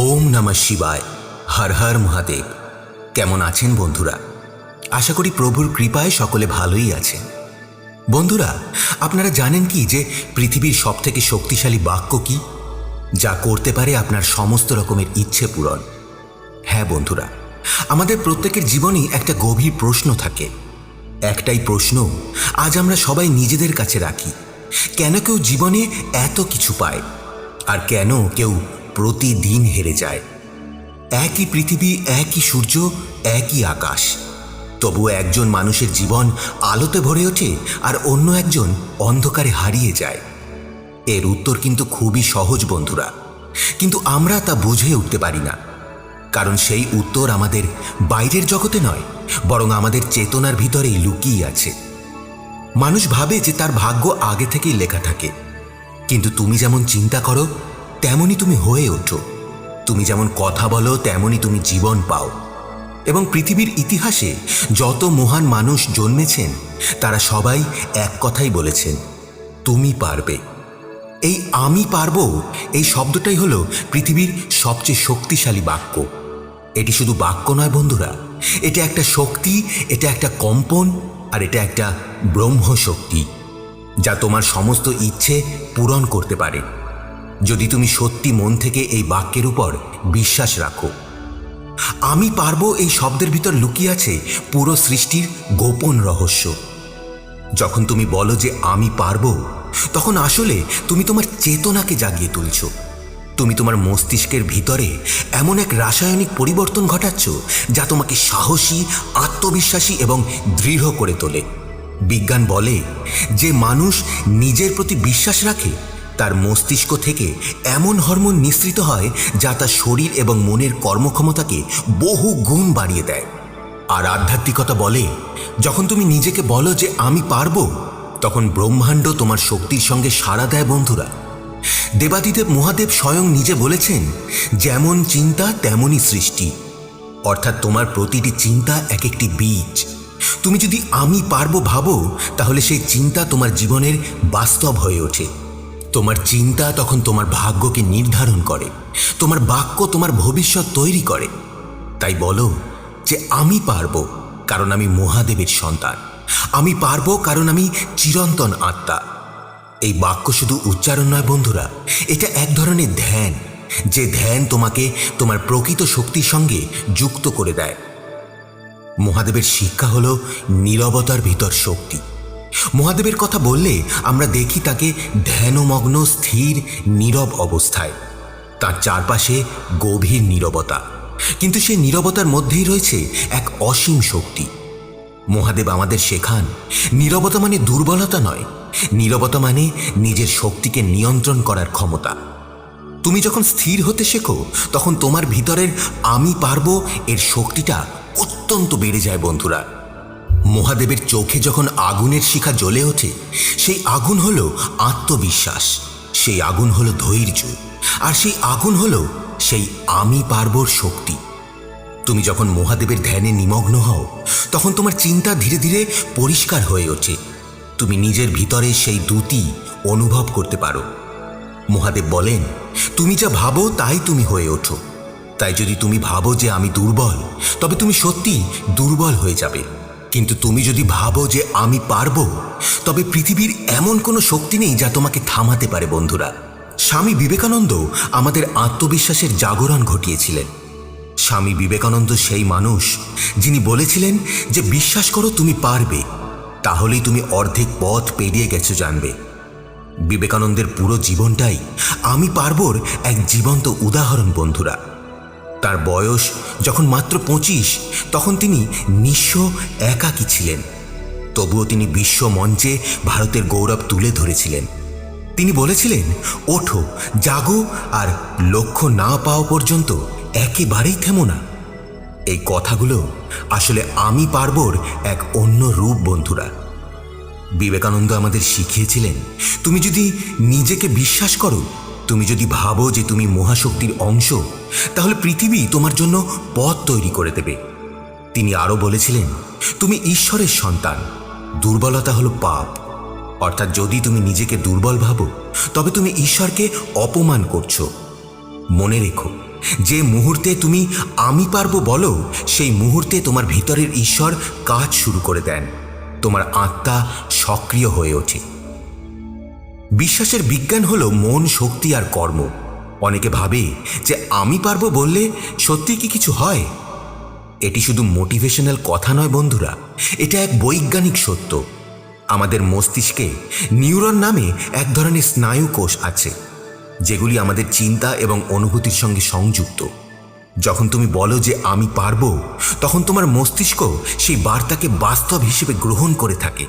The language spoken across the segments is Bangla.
ওম নমঃ শিবায়। হর হর মহাদেব। কেমন আছেন বন্ধুরা? আশা করি প্রভুর কৃপায় সকলে ভালোই আছেন। বন্ধুরা, আপনারা জানেন কি যে পৃথিবীর সবথেকে শক্তিশালী বাক্য কি? যা করতে পারে আপনার সমস্ত রকমের ইচ্ছে পূরণ। হ্যাঁ বন্ধুরা, আমাদের প্রত্যেকের জীবনেই একটা গভীর প্রশ্ন থাকে। একটাই প্রশ্ন, আজ আমরা সবাই নিজেদের কাছে রাখি, কেন কেউ জীবনে এত কিছু পায়? আর কেন কেউ প্রতিদিন হেরে যায়। একই পৃথিবী, একই সূর্য, একই আকাশ। তবু একজন মানুষের জীবন আলোতে ভরে ওঠে আর অন্য একজন অন্ধকারে হারিয়ে যায়। এর উত্তর কিন্তু খুবই সহজ, বন্ধুরা। কিন্তু আমরা তা বুঝে উঠতে পারি না। কারণ সেই উত্তর আমাদের বাইরের জগতে নয়, বরং আমাদের চেতনার ভিতরেই লুকিয়ে আছে। মানুষ ভাবে যে তার ভাগ্য আগে থেকেই লেখা থাকে। কিন্তু তুমি যেমন চিন্তা করো তেমনই তুমি হয়ে ওঠো। তুমি যেমন কথা বলো, তেমনই তুমি জীবন পাও। এবং পৃথিবীর ইতিহাসে যত মহান মানুষ জন্মেছেন, তারা সবাই এক কথাই বলেছেন, তুমি পারবে। এই আমি পারব এই শব্দটাই হলো পৃথিবীর সবচেয়ে শক্তিশালী বাক্য। এটি শুধু বাক্য নয় বন্ধুরা, এটা একটা শক্তি, এটা একটা কম্পন, আর এটা একটা ব্রহ্ম শক্তি যা তোমার সমস্ত ইচ্ছে পূরণ করতে পারে। যদি তুমি সত্যি মন থেকে এই বাক্যের উপর বিশ্বাস রাখো। আমি পারব এই শব্দের ভিতর লুকিয়ে আছে পুরো সৃষ্টির গোপন রহস্য। যখন তুমি বলো যে আমি পারব, তখন আসলে তুমি তোমার চেতনাকে জাগিয়ে তুলছো। তুমি তোমার মস্তিষ্কের ভিতরে এমন এক রাসায়নিক পরিবর্তন ঘটাচ্ছ যা তোমাকে সাহসী, আত্মবিশ্বাসী এবং দৃঢ় করে তোলে। বিজ্ঞান বলে যে মানুষ নিজের প্রতি বিশ্বাস রাখে তার মস্তিষ্ক থেকে এমন হরমোন নিঃসৃত হয় যা তার শরীর এবং মনের কর্মক্ষমতাকে বহু গুণ বাড়িয়ে দেয়। আর আধ্যাত্মিকতা বলে, যখন তুমি নিজেকে বলো যে আমি পারব, তখন ব্রহ্মাণ্ড তোমার শক্তির সঙ্গে সাড়া দেয় বন্ধুরা। দেবাদিদেব মহাদেব স্বয়ং নিজে বলেছেন, যেমন চিন্তা, তেমনই সৃষ্টি। অর্থাৎ তোমার প্রতিটি চিন্তা এক একটি বীজ। তুমি যদি আমি পারব ভাবো, তাহলে সেই চিন্তা তোমার জীবনের বাস্তব হয়ে ওঠে। তোমার চিন্তা তখন তোমার ভাগ্যকে নির্ধারণ করে। তোমার বাক্য তোমার ভবিষ্যৎ তৈরি করে। তাই বলো যে আমি পারব কারণ আমি মহাদেবের সন্তান। আমি পারব কারণ আমি চিরন্তন আত্মা। এই বাক্য শুধু উচ্চারণ নয় বন্ধুরা, এটা এক ধরনের ধ্যান। যে ধ্যান তোমাকে তোমার প্রকৃত শক্তির সঙ্গে যুক্ত করে দেয়। মহাদেবের শিক্ষা হলো নীরবতার ভিতর শক্তি। মহাদেবের কথা বললে আমরা দেখি তাকে ধ্যানমগ্ন, স্থির, নীরব অবস্থায়। তার চারপাশে গভীর নীরবতা। কিন্তু সেই নীরবতার মধ্যেই রয়েছে এক অসীম শক্তি। মহাদেব আমাদের শেখান, নীরবতা মানে দুর্বলতা নয়, নীরবতা মানে নিজের শক্তিকে নিয়ন্ত্রণ করার ক্ষমতা। তুমি যখন স্থির হতে শেখো, তখন তোমার ভিতরের আমি পারব এর শক্তিটা অত্যন্ত বেড়ে যায় বন্ধুরা। মহাদেবের চোখে যখন আগুনের শিখা জ্বলে ওঠে, সেই আগুন হলো আত্মবিশ্বাস, সেই আগুন হলো ধৈর্য, আর সেই আগুন হলো সেই আমি পারবর শক্তি। তুমি যখন মহাদেবের ধ্যানে নিমগ্ন হও, তখন তোমার চিন্তা ধীরে ধীরে পরিষ্কার হয়ে ওঠে। তুমি নিজের ভিতরে সেই দ্যুতি অনুভব করতে পারো। মহাদেব বলেন, তুমি যা ভাবো তাই তুমি হয়ে ওঠো। তাই যদি তুমি ভাবো যে আমি দুর্বল, তবে তুমি সত্যি দুর্বল হয়ে যাবে। কিন্তু তুমি যদি ভাবো যে আমি পারব, তবে পৃথিবীর এমন কোনো শক্তি নেই যা তোমাকে থামাতে পারে, বন্ধুরা। স্বামী বিবেকানন্দ আমাদের আত্মবিশ্বাসের জাগরণ ঘটিয়েছিলেন। স্বামী বিবেকানন্দ সেই মানুষ যিনি বলেছিলেন যে, বিশ্বাস করো, তুমি পারবে। তাহলেই তুমি অর্ধেক পথ পেরিয়ে গেছো জানবে। বিবেকানন্দের পুরো জীবনটাই আমি পারবর এক জীবন্ত উদাহরণ, বন্ধুরা। তার বয়স যখন মাত্র পঁচিশ, তখন তিনি নিঃস্ব একাকী ছিলেন। তবুও তিনি বিশ্ব মঞ্চে ভারতের গৌরব তুলে ধরেছিলেন। তিনি বলেছিলেন, ওঠো, জাগো আর লক্ষ্য না পাওয়া পর্যন্ত একেবারেই থেমো না। এই কথাগুলো আসলে আমি পারবর এক অন্য রূপ, বন্ধুরা। বিবেকানন্দ আমাদের শিখিয়েছিলেন, তুমি যদি নিজেকে বিশ্বাস করো তুমি যদি ভাবো যে তুমি মহাশক্তির অংশ, তাহলে পৃথিবী তোমার জন্য পথ তৈরি করে দেবে। তিনি আরও বলেছিলেন, তুমি ঈশ্বরের সন্তান, দুর্বলতা হলো পাপ। অর্থাৎ যদি তুমি নিজেকে দুর্বল ভাবো, তবে তুমি ঈশ্বরকে অপমান করছ। মনে রেখো, যে মুহূর্তে তুমি আমি পারব বলো, সেই মুহূর্তে তোমার ভিতরের ঈশ্বর কাজ শুরু করে দেন। তোমার আত্মা সক্রিয় হয়ে ওঠে। বিশ্বাসের বিজ্ঞান হলো মন, শক্তি আর কর্ম। অনেকে ভাবে যে আমি পারব বললে সত্যি কি কিছু হয়? এটি শুধু মোটিভেশনাল কথা নয় বন্ধুরা, এটা এক বৈজ্ঞানিক সত্য। আমাদের মস্তিষ্কে নিউরন নামে এক ধরনের স্নায়ু কোষ আছে, যেগুলি আমাদের চিন্তা এবং অনুভূতির সঙ্গে সংযুক্ত। যখন তুমি বলো যে আমি পারব, তখন তোমার মস্তিষ্ক সেই বার্তাকে বাস্তব হিসেবে গ্রহণ করে থাকে।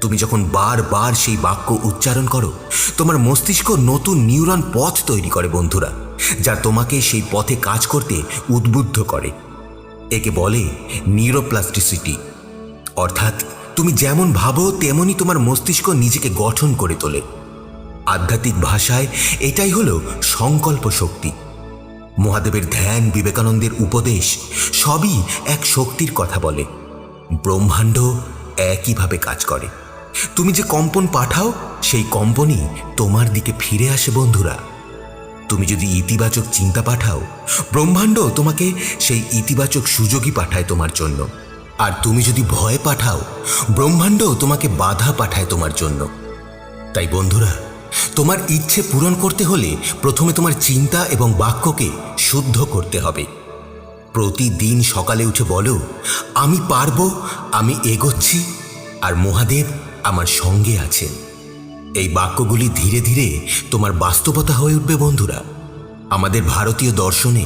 তুমি যখন বারবার সেই বাক্য উচ্চারণ করো, তোমার মস্তিষ্ক নতুন নিউরন পথ তৈরি করে বন্ধুরা, যা তোমাকে সেই পথে কাজ করতে উদ্বুদ্ধ করে। একে বলে নিউরোপ্লাস্টিসিটি। অর্থাৎ তুমি যেমন ভাবো, তেমনই তোমার মস্তিষ্ক নিজেকে গঠন করে তোলে। আধ্যাত্মিক ভাষায় এটাই হলো সংকল্প শক্তি। মহাদেবের ধ্যান, বিবেকানন্দের উপদেশ, সবই এক শক্তির কথা বলে। ব্রহ্মাণ্ড একইভাবে কাজ করে। তুমি যে কম্পন পাঠাও, সেই কম্পনই তোমার দিকে ফিরে আসে, বন্ধুরা। তুমি যদি ইতিবাচক চিন্তা পাঠাও, ব্রহ্মাণ্ড তোমাকে সেই ইতিবাচক সুযোগই পাঠায় তোমার জন্য। আর তুমি যদি ভয় পাঠাও, ব্রহ্মাণ্ড তোমাকে বাধা পাঠায় তোমার জন্য। তাই বন্ধুরা, তোমার ইচ্ছে পূরণ করতে হলে প্রথমে তোমার চিন্তা এবং বাক্যকে শুদ্ধ করতে হবে। প্রতিদিন সকালে উঠে বলো, আমি পারব, আমি এগোচ্ছি। আর মহাদেব আমার সঙ্গে আছেন এই বাক্যগুলি ধীরে ধীরে তোমার বাস্তবতা হয়ে উঠবে, বন্ধুরা। আমাদের ভারতীয় দর্শনে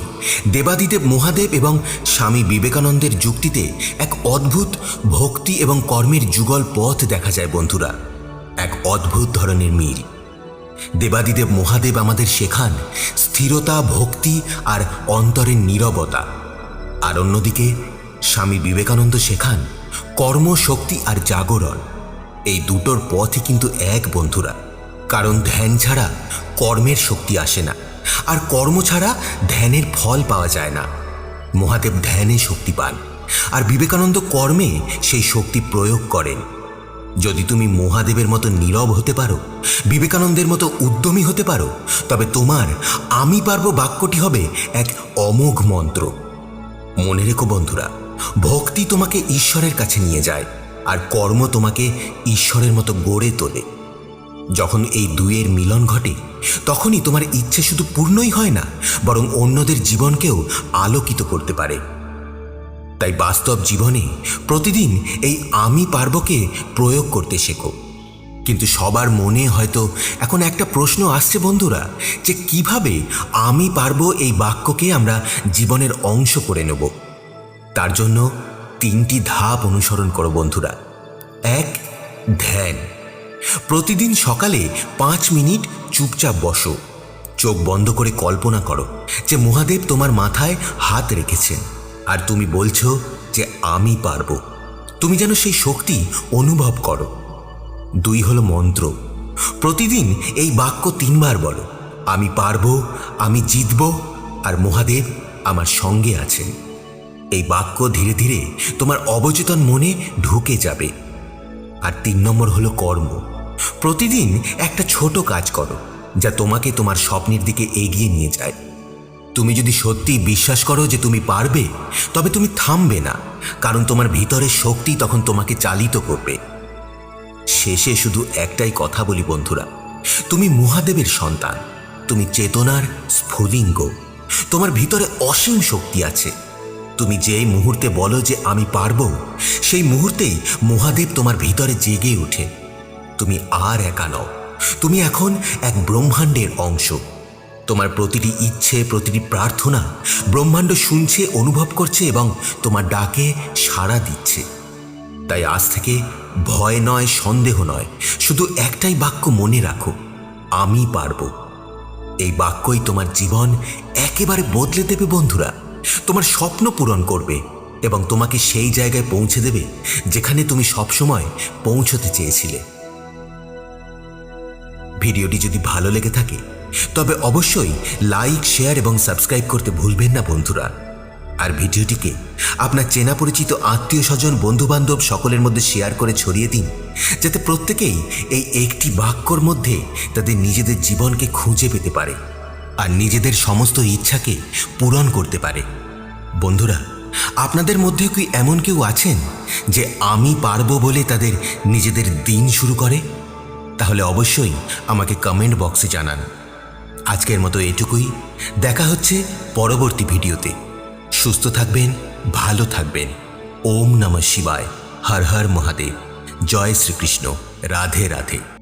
দেবাদিদেব মহাদেব এবং স্বামী বিবেকানন্দের যুক্তিতে এক অদ্ভুত ভক্তি এবং কর্মের যুগল পথ দেখা যায়, বন্ধুরা। এক অদ্ভুত ধরনের মিল। দেবাদিদেব মহাদেব আমাদের শেখান স্থিরতা, ভক্তি আর অন্তরের নীরবতা। আর অন্যদিকে স্বামী বিবেকানন্দ শেখান কর্মশক্তি আর জাগরণ। এই দুটোর পথই কিন্তু এক, বন্ধুরা। কারণ ধ্যান ছাড়া কর্মের শক্তি আসে না, আর কর্ম ছাড়া ধ্যানের ফল পাওয়া যায় না। মহাদেব ধ্যানে শক্তি পান, আর বিবেকানন্দ কর্মে সেই শক্তি প্রয়োগ করেন। যদি তুমি মহাদেবের মতো নীরব হতে পারো, বিবেকানন্দের মতো উদ্যমী হতে পারো, তবে তোমার আমি পারব বাক্যটি হবে এক অমোঘ মন্ত্র। মনে রেখো, বন্ধুরা, ভক্তি তোমাকে ঈশ্বরের কাছে নিয়ে যায়। আর কর্ম তোমাকে ঈশ্বরের মতো গড়ে তোলে। যখন এই দুইয়ের মিলন ঘটে, তখনই তোমার ইচ্ছে শুধু পূর্ণই হয় না, বরং অন্যদের জীবনকেও আলোকিত করতে পারে। তাই বাস্তব জীবনে প্রতিদিন এই আমি পারবকে প্রয়োগ করতে শেখো। কিন্তু সবার মনে হয়তো এখন একটা প্রশ্ন আসছে বন্ধুরা, যে কীভাবে আমি পারব এই বাক্যকে আমরা জীবনের অংশ করে নেব? তার জন্য তিনটি ধাপ অনুসরণ করো বন্ধুরা। এক, ধ্যান। প্রতিদিন সকালে পাঁচ মিনিট চুপচাপ বসো। চোখ বন্ধ করে কল্পনা করো যে মহাদেব তোমার মাথায় হাত রেখেছেন আর তুমি বলছো যে আমি পারব। তুমি যেন সেই শক্তি অনুভব করো। দুই হলো মন্ত্র। প্রতিদিন এই বাক্য তিনবার বলো, আমি পারব, আমি জিতব আর মহাদেব আমার সঙ্গে আছেন। এই বাক্য ধীরে ধীরে তোমার অবচেতন মনে ঢুকে যাবে। আর তিন নম্বর হলো কর্ম। প্রতিদিন একটা ছোট কাজ করো, যা তোমাকে তোমার স্বপ্নের দিকে এগিয়ে নিয়ে যায়। তুমি যদি সত্যি বিশ্বাস করো যে তুমি পারবে, তবে তুমি থামবে না, কারণ তোমার ভিতরের শক্তি তখন তোমাকে চালিত করবে। শেষে শুধু একটাই কথা বলি বন্ধুরা, তুমি মহাদেবের সন্তান, তুমি চেতনার স্ফুলিঙ্গ, তোমার ভিতরে অসীম শক্তি আছে। তুমি যেই মুহূর্তে বলো যে আমি পারব, সেই মুহূর্তেই মহাদেব তোমার ভিতরে জেগে ওঠে। তুমি আর একা নও, তুমি এখন এক ব্রহ্মাণ্ডের অংশ। তোমার প্রতিটি ইচ্ছে, প্রতিটি প্রার্থনা ব্রহ্মাণ্ড শুনছে, অনুভব করছে এবং তোমার ডাকে সাড়া দিচ্ছে। তাই আজ থেকে ভয় নয়, সন্দেহ নয়, শুধু একটাই বাক্য মনে রাখো, আমি পারব। এই বাক্যই তোমার জীবন একেবারে বদলে দেবে, বন্ধুরা। তোমার স্বপ্ন পূরণ করবে এবং তোমাকে সেই জায়গায় পৌঁছে দেবে যেখানে তুমি সবসময় পৌঁছতে চেয়েছিলে। ভিডিওটি যদি ভালো লেগে থাকে, তবে অবশ্যই লাইক, শেয়ার এবং সাবস্ক্রাইব করতে ভুলবেন না বন্ধুরা। আর ভিডিওটিকে আপনার চেনা পরিচিত আত্মীয় স্বজন, বন্ধুবান্ধব সকলের মধ্যে শেয়ার করে ছড়িয়ে দিন, যাতে প্রত্যেকেই এই একটি বাক্যর মধ্যে তাদের নিজেদের জীবনকে খুঁজে পেতে পারে। আর নিজেদের সমস্ত ইচ্ছাকে পূরণ করতে পারে। বন্ধুরা, আপনাদের মধ্যে কি এমন কেউ আছেন যে আমি পারব বলে তাদের নিজেদের দিন শুরু করে? তাহলে অবশ্যই আমাকে কমেন্ট বক্সে জানান। আজকের মতো এটুকুই। দেখা হচ্ছে পরবর্তী ভিডিওতে। সুস্থ থাকবেন, ভালো থাকবেন। ওম নমঃ শিবায়। হর হর মহাদেব। জয় শ্রীকৃষ্ণ। রাধে রাধে।